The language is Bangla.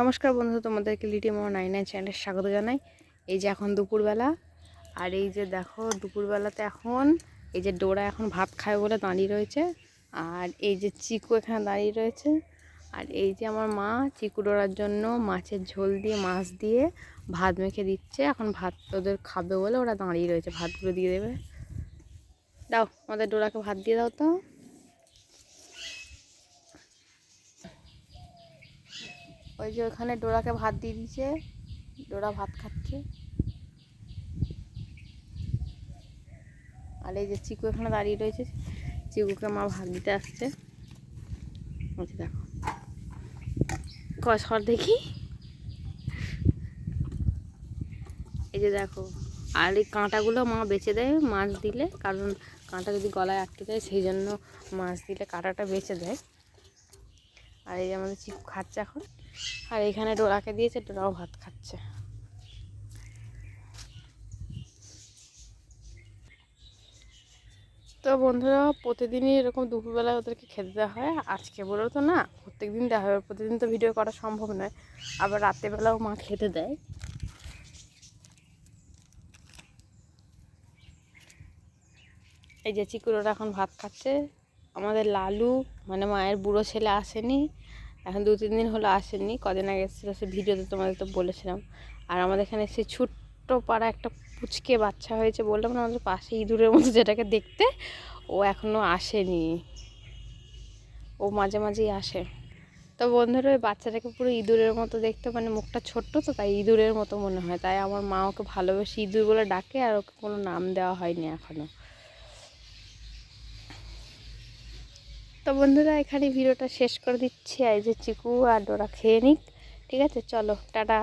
নমস্কার বন্ধু তোমাদেরকে লিটি মোড় নাইন নাইন চ্যানেলে স্বাগত জানাই। এই যে এখন দুপুরবেলা, আর এই যে দেখো দুপুরবেলাতে এখন এই যে ডোরা এখন ভাত খায় বলে দাঁড়িয়ে রয়েছে, আর এই যে চিকু এখানে দাঁড়িয়ে রয়েছে, আর এই যে আমার মা চিকু ডোরার জন্য মাছের ঝোল দিয়ে, মাছ দিয়ে ভাত মেখে দিচ্ছে। এখন ভাত ওদের খাবে বলে ওরা দাঁড়িয়ে রয়েছে, ভাতগুলো দিয়ে দেবে। দাও, আমাদের ডোরাকে ভাত দিয়ে দাও তো। ওই যে ওখানে ডোরাকে ভাত দিয়ে দিয়েছে। ডোরা ভাত খাচ্ছে। আর এই যে চিকু এখানে দাঁড়িয়ে রয়েছে। চিকুকে মা ভাত দিতে আসছে। দেখো। কসর দেখি। এই যে দেখো। আর এই কাঁটাগুলো মা বেছে দেয় মাছ দিলে। কারণ কাঁটা যদি গলায় আটকে যায়, সেই জন্য মাছ দিলে কাঁটাটা বেছে দেয়। আর এই আমাদের চিকু খাচ্ছে এখন। আর এখানে ডোরাকে দিয়েছে, ডোরাও ভাত খাচ্ছে। তো বন্ধুরা, প্রতিদিনই এরকম দুপুরবেলায় ওদেরকে খেতে দেওয়া হয়। আজকে বলেও তো না প্রত্যেক দিন দেওয়া হয়। প্রতিদিন তো ভিডিও করা সম্ভব নয়। আবার রাত্রেবেলাও মা খেতে দেয়। এই যে চিকুরোরা এখন ভাত খাচ্ছে। আমাদের লালু মানে মায়ের বুড়ো ছেলে আসেনি, এখন দু তিন দিন হলো আসেনি, কদিন আগে এসেছিল সে ভিডিওতে তোমাদের তো বলেছিলাম। আর আমাদের এখানে সে ছোট্ট পাড়া একটা পুচকে বাচ্চা হয়েছে বললাম না, আমাদের পাশে ইঁদুরের মতো যেটাকে দেখতে, ও এখনও আসেনি। ও মাঝে মাঝেই আসে। তো বন্ধুরা, ওই বাচ্চাটাকে পুরো ইঁদুরের মতো দেখতে মানে মুখটা ছোট্ট তো, তাই ইঁদুরের মতো মনে হয়। তাই আমার মা ওকে ভালোবেসে ইঁদুর বলে ডাকে, আর ওকে কোনো নাম দেওয়া হয়নি এখনও তো বন্ধুরা এখানে ভিডিওটা শেষ করে দিচ্ছি। এই যে চিকু আর ডোরা খেয়ে নিক। ঠিক আছে, চলো, টাটা।